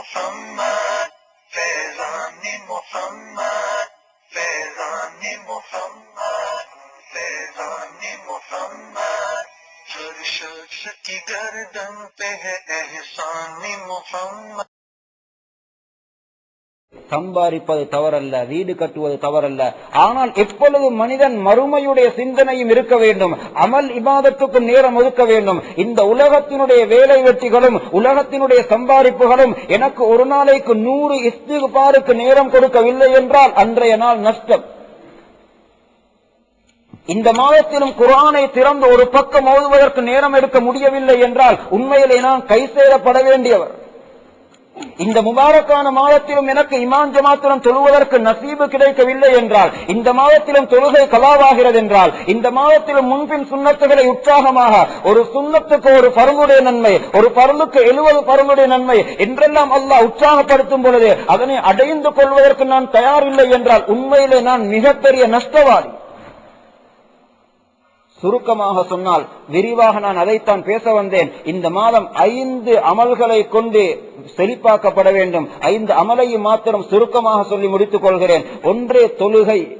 محمد، فیضان محمد فیضان محمد فیضان محمد۔ ہر شخص کی گردن پہ ہے احسان محمد۔ சம்பாதிப்பது தவறல்ல வீடு கட்டுவது தவறல்ல. ஆனால் எப்பொழுது மனிதன் மறுமையுடைய சிந்தனையும் இருக்க வேண்டும். அமல் இபாதத்துக்கும் நேரம் ஒதுக்க வேண்டும். இந்த உலகத்தினுடைய வேலை வெற்றிகளும் உலகத்தினுடைய சம்பாதிப்புகளும் எனக்கு ஒரு நாளைக்கு நூறு இஸ்திகுபாருக்கு நேரம் கொடுக்கவில்லை என்றால் அன்றைய நாள் நஷ்டம். இந்த மாதத்திலும் குரானை திறந்து ஒரு பக்கம் ஓதுவதற்கு நேரம் எடுக்க முடியவில்லை என்றால் உண்மையிலே நான் கை சேரப்பட வேண்டியவர். இந்த முபாரக்கான மாதத்திலும் எனக்கு இமான் ஜமாத்திலும் தொழுவதற்கு நசீபு கிடைக்கவில்லை என்றால் இந்த மாதத்திலும் தொழுகை கலாவாகிறது என்றால் இந்த மாதத்திலும் முன்பின் சுண்ணத்துகளை உற்சாகமாக ஒரு சுண்ணத்துக்கு ஒரு பருளுடைய நன்மை ஒரு பருளுக்கு எழுபது பருளுடைய நன்மை என்றெல்லாம் அல்லாஹ் உற்சாகப்படுத்தும் பொழுது அதனை அடைந்து கொள்வதற்கு நான் தயாரில்லை என்றால் உண்மையிலே நான் மிகப்பெரிய நஷ்டவாதி. சுருக்கமாக சொன்னால் விரிவாக நான் அதைத்தான் பேச வந்தேன். இந்த மாதம் ஐந்து அமல்களை கொண்டு செழிப்பாக்கப்பட வேண்டும். ஐந்து அமலையும் மாத்திரம் சுருக்கமாக சொல்லி முடித்துக் கொள்கிறேன். ஒன்றே தொழுகை.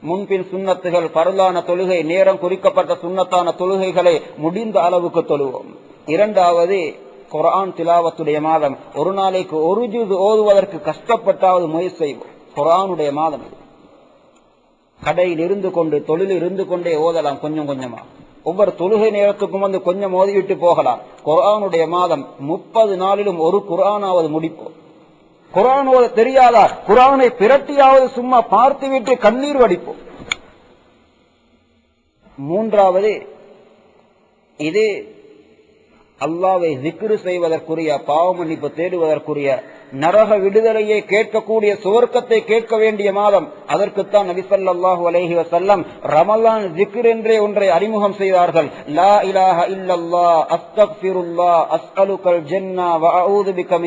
முன்பின் சுண்ணத்துகள் பரலான தொழுகை நேரம் குறிக்கப்பட்ட சுண்ணத்தான தொழுகைகளை முடிந்த அளவுக்கு தொழுவோம். இரண்டாவது குரான் திலாவத்துடைய மாதம். ஒரு நாளைக்கு ஒரு ஜூது ஓதுவதற்கு கஷ்டப்பட்டாவது முயற்சி செய்வோம். குரானுடைய மாதம் இது. கடையில் இருந்து கொண்டு தொழில் இருந்து கொண்டே ஓதலாம் கொஞ்சம் கொஞ்சமா. ஒவ்வொரு தொழுகை நேரத்துக்கும் வந்து கொஞ்சம் ஓதிவிட்டு போகலாம். குரானுடைய மாதம் முப்பது நாளிலும் ஒரு குரானாவது முடிப்போம். குரான் ஓத தெரியாதா? குரானை பிரட்டியாவது சும்மா பார்த்துவிட்டு கண்ணீர் வடிப்போம். மூன்றாவது இது அல்லாவை ஜிக்ரு செய்வதற்குரிய பாவமன்னிப்பு தேடுவதற்குரிய நரக விடுதலையை கேட்கக்கூடிய சுவர்க்கத்தை கேட்க வேண்டிய மாதம். அதற்குத்தான் நபிசல்லாஹு அலஹி வசல்லம் ரமலான் ஜிக்ர் என்றே ஒன்றை அறிமுகம் செய்தார்கள். லா இலாஹ இல்லல்லா பிக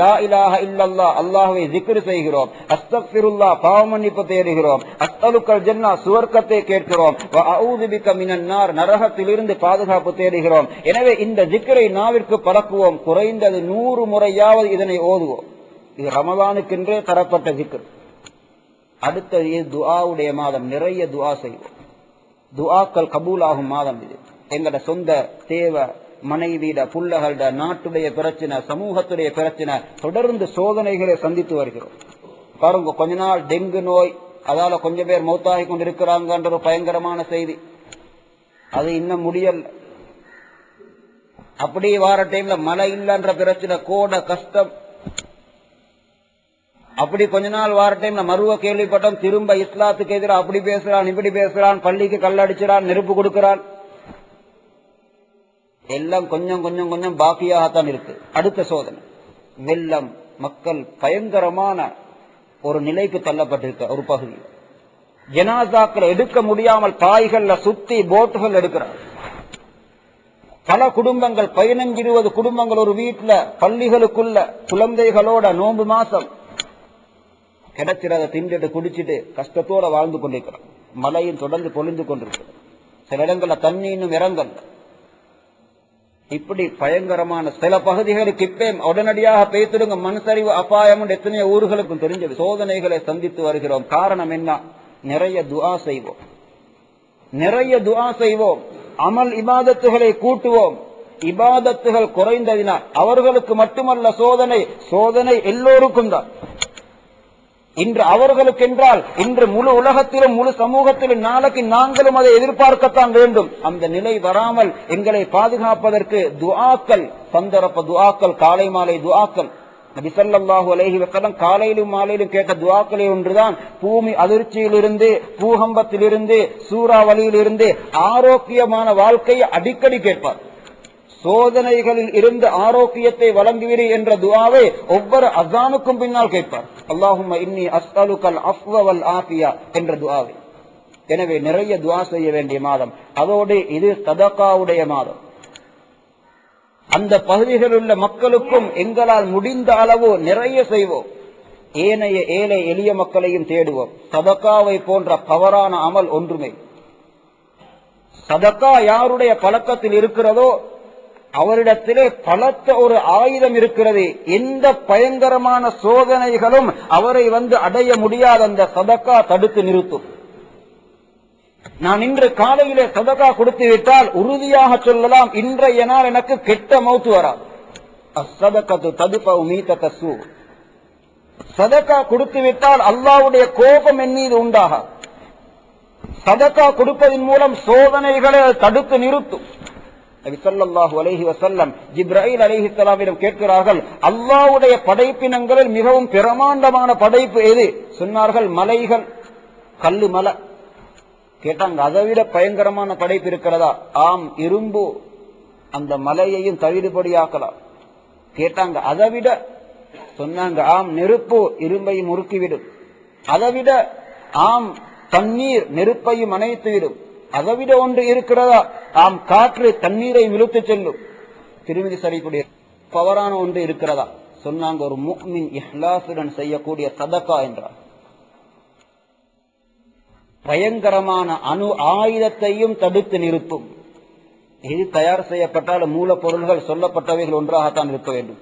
லா இலாஹ இல்லல்லா அல்லாஹ்வை ஜிக்ர் செய்கிறோம். அஸ்தக்ஃபிருல்லா பாவ தேடுகிறோம். அஸ்அலுக்கல் ஜென்னா சுவர்க்கத்தை கேட்கிறோம். வ பிக மினன் நரகத்திலிருந்து பாதுகாப்பு தேடுகிறோம். எனவே இந்த ஜிக்கரை நாவிற்கு பறக்குவோம் குறைந்தது நூறு முறையாவது இதனை ஓதுவோம் இது ரமதானுக்கென்றே தரப்பட்ட ஜிக்ர் அடுத்தது இது துஆவுடைய மாதம். நிறைய துஆ செய்வோம். துஆக்கள் கபூலாகும் மாதம் இது. எங்களோட சொந்த தேவை மனைவியிட புள்ளகளோட நாட்டுடைய பிரச்சனை சமூகத்துடைய பிரச்சனை தொடர்ந்து சோதனைகளை சந்தித்து வருகிறோம். பாருங்க கொஞ்ச நாள் டெங்கு நோய் அதால கொஞ்சம் பேர் மௌத்தாகி கொண்டிருக்கிறாங்கன்ற ஒரு பயங்கரமான செய்தி. அது இன்னும் முடியல. அப்படியே வார டைம்ல மழை இல்லைன்ற பிரச்சனை கோட கஷ்டம் அப்படி கொஞ்ச நாள் வார டைம்ல மருவ கேள்விப்பட்டோம். திரும்ப இஸ்லாத்துக்கு எதிராக அப்படி பேசுறான் இப்படி பேசுறான் பள்ளிக்கு கல்லடிச்சிடான் நெருப்பு கொடுக்கிறான். எல்லாம் கொஞ்சம் கொஞ்சம் கொஞ்சம் பாக்கியாகத்தான் இருக்கு. அடுத்த சோதனை. வெள்ளம் மக்கள் பயங்கரமான ஒரு நிலைக்கு தள்ளப்பட்டிருக்க ஒரு பகுதியில். ஜனாதாக்களை எடுக்க முடியாமல் தாய்கள்ல சுத்தி போட்டுகள் எடுக்கிறார்கள் பல குடும்பங்கள் பதினஞ்சு இருபது குடும்பங்கள் ஒரு வீட்டுல பள்ளிகளுக்குள்ள குழந்தைகளோட நோன்பு மாசம் கிடைச்சிடாத திண்டுட்டு குடிச்சிட்டு கஷ்டத்தோட வாழ்ந்து கொண்டிருக்கிறோம். மழையும் தொடர்ந்து பொழிந்து கொண்டிருக்கிறோம் சில இடங்கள்ல தண்ணி இன்னும் இறங்கல். இப்படி பயங்கரமான சில பகுதிகளுக்கு இப்பே உடனடியாக பேசிடுங்க மனசறிவு அபாயம் எத்தனையோ ஊர்களுக்கும் தெரிஞ்சது. சோதனைகளை சந்தித்து வருகிறோம். காரணம் என்ன? நிறைய துவா செய்வோம். நிறைய துவா செய்வோம். அமல் இபாதத்துகளை கூட்டுவோம். இபாதத்துகள் குறைந்ததினால் அவர்களுக்கு மட்டுமல்ல சோதனை சோதனை எல்லோருக்கும் தான். இன்று அவர்களுக்கு என்றால் இன்று முழு உலகத்திலும் முழு சமூகத்திலும் நாளைக்கு நாங்களும் அதை எதிர்பார்க்கத்தான் வேண்டும். அந்த நிலை வராமல் எங்களை பாதுகாப்பதற்கு துவாக்கள் சந்தரப்ப துவாக்கள் காலை மாலை துவாக்கள் நபிசல்லாஹு அலேஹி அலைஹி காலையிலும் மாலையிலும் கேட்ட துவாக்களே ஒன்றுதான். பூமி அதிர்ச்சியிலிருந்து பூகம்பத்திலிருந்து சூறாவளியிலிருந்து ஆரோக்கியமான வாழ்க்கையை அடிக்கடி கேட்பார். சோதனைகளில் இருந்து ஆரோக்கியத்தை வழங்குவீர் என்ற துவாவை ஒவ்வொரு அசானுக்கும் பின்னால் கேட்பார். அல்லாஹும் இன்னி அஸ்தலுக்கல் அஃப்வ ஆஃபியா என்ற துவாவை. எனவே நிறைய துவா செய்ய வேண்டிய மாதம். அதோடு இது சதகாவுடைய மாதம். அந்த பகுதிகளில் உள்ள மக்களுக்கும் எங்களால் முடிந்த அளவு நிறைய செய்வோம். ஏனைய ஏழை எளிய மக்களையும் தேடுவோம். சதக்காவை போன்ற பவரான அமல் ஒன்றுமே. சதக்கா யாருடைய பழக்கத்தில் இருக்கிறதோ அவரிடத்திலே பலத்த ஒரு ஆயுதம் இருக்கிறது. எந்த பயங்கரமான சோதனைகளும் அவரை வந்து அடைய முடியாத அந்த சதக்கா தடுத்து நிறுத்தும். நான் இன்று காலையிலே சதகா கொடுத்து விட்டால் உறுதியாக சொல்லலாம் இன்றைய நாள் எனக்கு கெட்ட மௌத்து வராது. அசதகத்து ததுப்ப உமீத சதகா கொடுத்து விட்டால் அல்லாவுடைய கோபம் என் மீது உண்டாக கொடுப்பதன் மூலம் சோதனைகளை தடுத்து நிறுத்தும். நபி ஸல்லல்லாஹு அலைஹி வஸல்லம் கேட்கிறார்கள் அல்லாஹ்வுடைய படைப்பினங்களில் மிகவும் பிரமாண்டமான படைப்பு எது? சொன்னார்கள் மலைகள் கல்லு மலை. கேட்டாங்க அதை விட பயங்கரமான படைப்பு இருக்கிறதா? ஆம் இரும்பு. அந்த மலையையும் தவிடுபடியாக்கலாம் கேட்டாங்க அதை விட. சொன்னாங்க ஆம் நெருப்பு. இரும்பையும் முறுக்கிவிடும் அதை விட. ஆம் தண்ணீர். நெருப்பையும் அணைத்துவிடும். அதை விட ஒன்று இருக்கிறதா? ஆம் காற்று. தண்ணீரை இழுத்து செல்லும். திருமதி சரிக்கூடிய பவரான ஒன்று இருக்கிறதா? சொன்னாங்க ஒரு முக்மின் இஹ்லாசுடன் செய்யக்கூடிய சதக்கா என்றார். பயங்கரமான அணு ஆயுதத்தையும் தடுத்து நிறுத்தும். இது தயார் செய்யப்பட்டால் மூலப்பொருள்கள் சொல்லப்பட்டவைகள் ஒன்றாகத்தான் இருக்க வேண்டும்.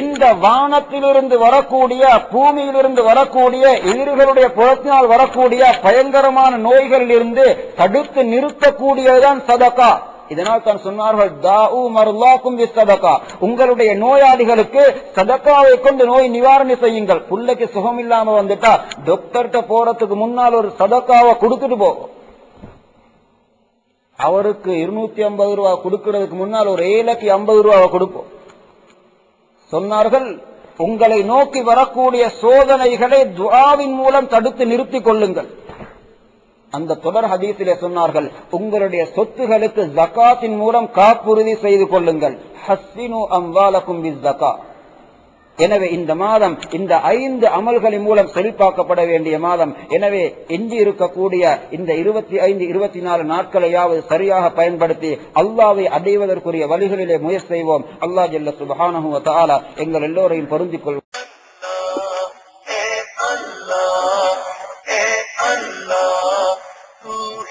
இந்த வானத்திலிருந்து வரக்கூடிய பூமியிலிருந்து வரக்கூடிய எதிர்களுடைய புறத்தினால் வரக்கூடிய பயங்கரமான நோய்களில் இருந்து தடுத்து நிறுத்தக்கூடியதுதான் சதக்கா இதனால் தான் சொன்னார்கள் தாவு மருல்லாக்கும் சதகா. உங்களுடைய நோயாளிகளுக்கு சதக்காவை கொண்டு நோய் நிவாரணம் செய்யுங்கள். புள்ளைக்கு சுகம் இல்லாம வந்துட்டா டாக்டர்கிட்ட போறதுக்கு முன்னால் ஒரு சதக்காவை கொடுத்துட்டு போகும் அவருக்கு இருநூத்தி ஐம்பது ரூபா கொடுக்கறதுக்கு முன்னால் ஒரு ஏழைக்கு ஐம்பது ரூபாவை கொடுப்போம் சொன்னார்கள் உங்களை நோக்கி வரக்கூடிய சோதனைகளை துவாவின் மூலம் தடுத்து நிறுத்திக் கொள்ளுங்கள். அந்த தொடர் ஹதீஸிலே சொன்னார்கள் உங்களுடைய சொத்துகளுக்கு ஜக்காத்தின் மூலம் காப்புறுதி செய்து கொள்ளுங்கள். ஹஸ்தினு அம்வாலக்கும் எனவே இந்த மாதம் இந்த ஐந்து அமல்களின் மூலம் செழிப்பாக்கப்பட வேண்டிய மாதம் எனவே எஞ்சி இருக்கக்கூடிய இந்த இருபத்தி ஐந்து இருபத்தி நாலு நாட்களையாவது சரியாக பயன்படுத்தி அல்லாவை அடைவதற்குரிய வழிகளிலே முயற்சி செய்வோம். அல்லாஹ் ஜெல்ல சுபஹானஹு எங்கள் எல்லோரையும் பொருந்திக் கொள்வோம்